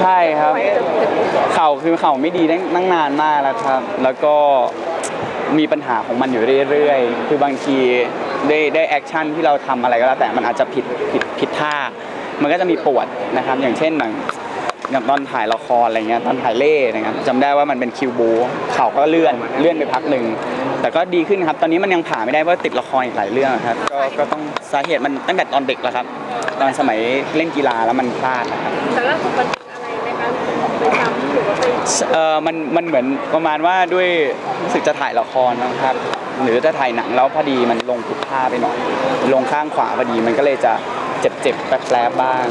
ใช่ครับ เข่าคือเข่าไม่ดีนั่งนานมากแล้วครับ แล้วก็มีปัญหาของมันอยู่เรื่อยๆ คือบางทีได้ได้แอคชั่นที่เราทำอะไรก็แล้วแต่มันอาจจะผิดผิดผิดท่า มันก็จะมีปวดนะครับ อย่างเช่นอย่างอย่างตอนถ่ายละครอะไรเงี้ยตอนถ่ายเล่นะครับจำได้ว่ามันเป็นคิวบูเข่าก็เลื่อนเลื่อนไปพักหนึ่งแต่ก็ดีขึ้นครับ ตอนนี้มันยังผ่าไม่ได้เพราะติดละครอีกหลายเรื่องครับก็ก็ต้องสาเหตุมันตั้งแต่ตอนเด็กแล้วครับ ตอนสมัยเล่นกีฬาแล้วมันพลาดนะครับแต่ล่าสุดมัน เออมันมันเหมือนประมาณว่าด้วยรู้สึกจะถ่ายละครนะครับ หรือจะถ่ายหนังแล้วพอดีมันลงผิดท่าไปหน่อย ลงข้างขวาพอดีมันก็เลยจะเจ็บเจ็บๆแปลบๆบ้าง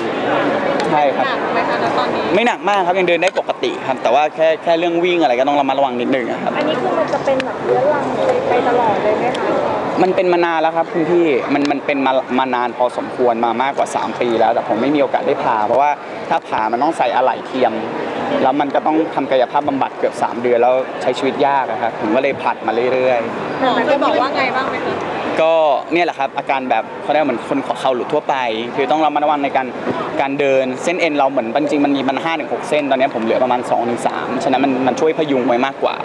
ใช่ครับ หนักไหมคะณตอนนี้ ไม่หนักมากครับยังเดินได้ปกติครับ แต่ว่าแค่แค่เรื่องวิ่งอะไรก็ต้องระมัดระวังนิดนึงอะครับ อันนี้คือมันจะเป็นแบบเรื้อรังไปตลอดเลยไหมคะมันเป็นมานานแล้วครับคุณพี่ มันมันเป็นมามานานพอสมควรมามากกว่า 3 ปีแล้ว แต่ผมไม่มีโอกาสได้ผ่าเพราะว่าถ้าผ่ามันต้องใส่อะไหล่เทียม แล้วมันก็ต้องทำกายภาพบำบัดเกือบ 3 เดือนแล้วใช้ชีวิตยากอะครับผมก็เลยผลัดมาเรื่อยหมอเคยบอกว่าไงบ้างไหมคะๆก็เนี่ยแหละครับอาการแบบเขาเรียกว่าเหมือนคนเข่าหลุดทั่วไป คือต้องระมัดระวังในการการเดินเส้นเอ็นเราเหมือนจริงๆมันมีมันห้าถึงหกเส้นตอนนี้ผมเหลือประมาณ2อถึงสฉะนั้นมันมันช่วยพยุงไว้มากกว่า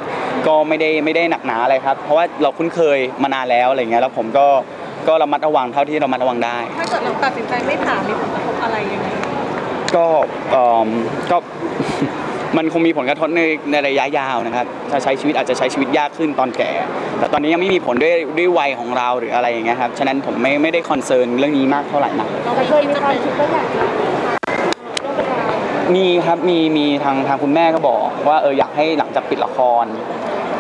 ก็ไม่ได้ไม่ได้หนักหนาอะไรครับ เพราะว่าเราคุ้นเคยมานานแล้วอะไรเงี้ยแล้วผมก็ก็ระมัดระวังเท่าที่ระมัดระวังได้ ถ้าเกิดเราตัดสินใจไม่ผ่ามีผลกระทบอะไรยังไง ก็เอิ่มก็ มันคงมีผลกระทบในในระยะยาวนะครับ ถ้าใช้ชีวิตอาจจะใช้ชีวิตยากขึ้นตอนแก่ แต่ตอนนี้ยังไม่มีผลด้วยด้วยวัยของเราหรืออะไรอย่างเงี้ยครับ ฉะนั้นผมไม่ไม่ได้คอนเซิร์นเรื่องนี้มากเท่าไหร่นักเราเคยมีความคิดว่าอยากจะมีครับมีมีทางทางคุณแม่ก็บอกว่าเอออยากให้หลังจากปิดละคร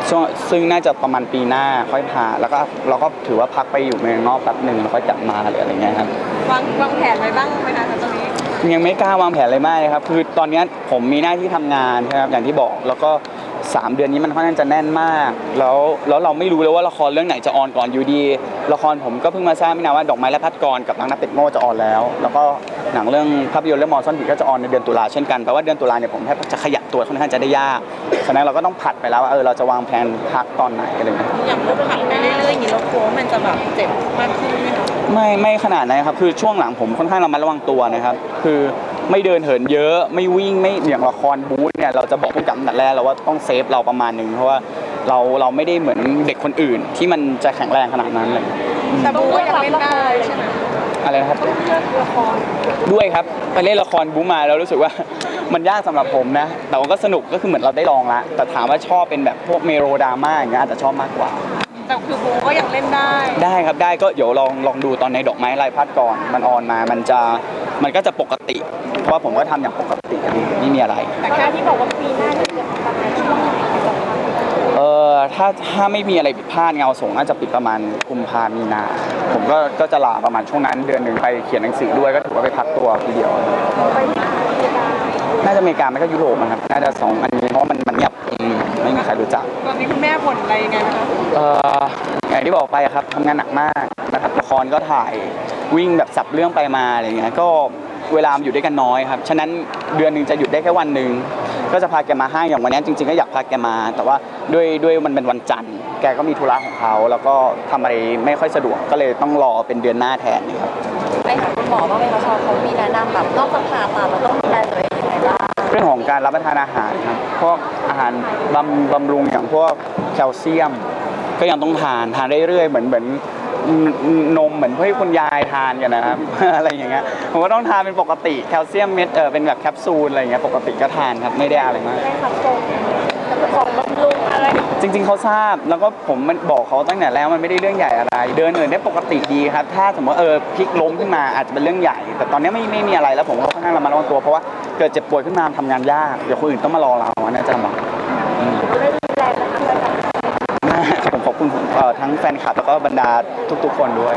ช่วงซึ่งน่าจะประมาณปีหน้าค่อยผ่าแล้วก็เราก็ถือว่าพักไปอยู่เมืองนอกแป๊บหนึ่งแล้วค่อยกลับมาหรืออะไรเงี้ยครับ วางวางแผนไว้บ้างไหมคะตอนนี้ ยังไม่กล้าวางแผนอะไรมากเลยครับคือตอนเนี้ยผมมีหน้าที่ทำงานใช่ไหมครับอย่างที่บอกแล้วก็ 3 เดือนนี้มันค่อนข้างจะแน่นมาก แล้วแล้วเราไม่รู้เลยว่าละครเรื่องไหนจะออนก่อนอยู่ดี ละครผมก็เพิ่งมาทราบไม่นานว่าดอกไม้และพัดกรกับรักนักเป็ดโง่จะออนแล้ว แล้วก็หนังเรื่องภาพยนตร์เรื่องมอซ่อนผีก็จะออนในเดือนตุลาเช่นกันแปลว่าเดือนตุลาเนี่ยผมแทบจะขยับตัวค่อนข้างจะได้ยากฉะนั้นเราก็ต้องผัดไปแล้วว่าเออเราจะวางแผนพักตอนไหนอะไรอย่างเงี้ยอย่างพวกผัดไปเรื่อยอย่างนี้เรากลัวว่ามันจะแบบเจ็บมากขึ้นไหมคะ ไม่ไม่ขนาดนั้นครับคือช่วงหลังผมค่อนข้างระมัดระวังตัวนะครับคือไม่เดินเหินเยอะไม่วิ่งไม่อย่างละครบู๊เนี่ยเราจะบอกผู้กำกับตั้งแต่แรกแล้วว่าต้องเซฟเราประมาณหนึ่งเพราะว่าเราเราไม่ได้เหมือนเด็กคนอื่น ที่มันจะแข็งแรงขนาดนั้นเลยแต่บูก็ยังเล่นได้ใช่ไหมอะไรนะครับต้องเลือกละครด้วยครับไปเล่นละครบู๊มาแล้วรู้สึกว่ามันยากสำหรับผมนะ แต่ว่าก็สนุกก็คือเหมือนเราได้ลองละแต่ถามว่าชอบเป็นแบบพวกเมโรดราม่าอย่างเงี้ยอาจจะชอบมากกว่า แต่คือบูก็ยังเล่นได้ ได้ครับได้ก็เดี๋ยวลองลองดูตอนในดอกไม้ลายพัดก่อนมันออนมามันจะมันก็จะปกติเพราะว่าผมก็ทำอย่างปกติไม่มีอะไร แต่แค่ที่บอกว่าปีหน้าจะเกิดประมาณช่วงไหนสองพันเออถ้าถ้าไม่มีอะไรผิดพลาดเงาส่งน่าจะปิดประมาณกุมภามีนา ผมก็ก็จะลาประมาณช่วงนั้นเดือนหนึ่งไปเขียนหนังสือด้วยก็ถือว่าไปพักตัวทีเดียวไปที่อเมริกาน่าจะอเมริกาไม่ก็ยุโรปนะครับน่าจะสองอันนี้เพราะว่ามันมันเงียบอืม ไม่มีใครรู้จัก ตอนนี้คุณแม่บ่นอะไรยังไงไหมคะเอ่ออย่างที่บอกไปอะครับทำงานหนักมากนะครับละครก็ถ่ายวิ่งแบบสับเรื่องไปมาอะไรเงี้ยก็เวลามันอยู่ด้วยกันน้อยครับฉะนั้นเดือนหนึ่งจะหยุดได้แค่วันหนึ่งก็จะพาแกมาห้างอย่างวันนี้จริงๆก็อยากพาแกมา แต่ว่าด้วยด้วยมันเป็นวันจันทร์ แกก็มีธุระของเขาแล้วก็ทำอะไรไม่ค่อยสะดวกก็เลยต้องรอเป็นเดือนหน้าแทนนะครับ ไปหาคุณหมอบ้างไหมคะชอบเขามีแนะนำแบบนอกจากผ่าตัดเราต้องดูแลตัวเองยังไงบ้างเรื่องของ การรับประทานอาหารครับพวกอาหารบำบำรุงอย่างพวกแคลเซียม ก็ยังต้องทานทานเรื่อยๆเหมือนเหมือนนมเหมือนที่คุณยายทานกันนะครับ อะไรอย่างเงี้ยผมก็ต้องทานเป็นปกติแคลเซียมเม็ดเออเป็นแบบแคปซูลอะไรอย่างเงี้ยปกติก็ทานครับไม่ได้อะไรมากได้ขับส่งจะเป็นของบำรุงอะไรจริงๆเขาทราบแล้วก็ผมมันบอกเขาตั้งแต่แล้วมันไม่ได้เรื่องใหญ่อะไร เดินเหินได้ปกติดีครับ ถ้าสมมติว่าเออพลิกล้มขึ้นมาอาจจะเป็นเรื่องใหญ่ แต่ตอนนี้ไม่ไม่มีอะไรแล้วผมก็ค่อนข้างระมัดระวังตัวเพราะว่า เกิดเจ็บป่วยขึ้นมาทำงานยาก เดี๋ยวคนอื่นต้องมารอเราอันนี้จะลำบากได้ดูแลนะคะมากผมขอบคุณเอ่อทั้งแฟนคลับแล้วก็บรรดาทุกๆคนด้วย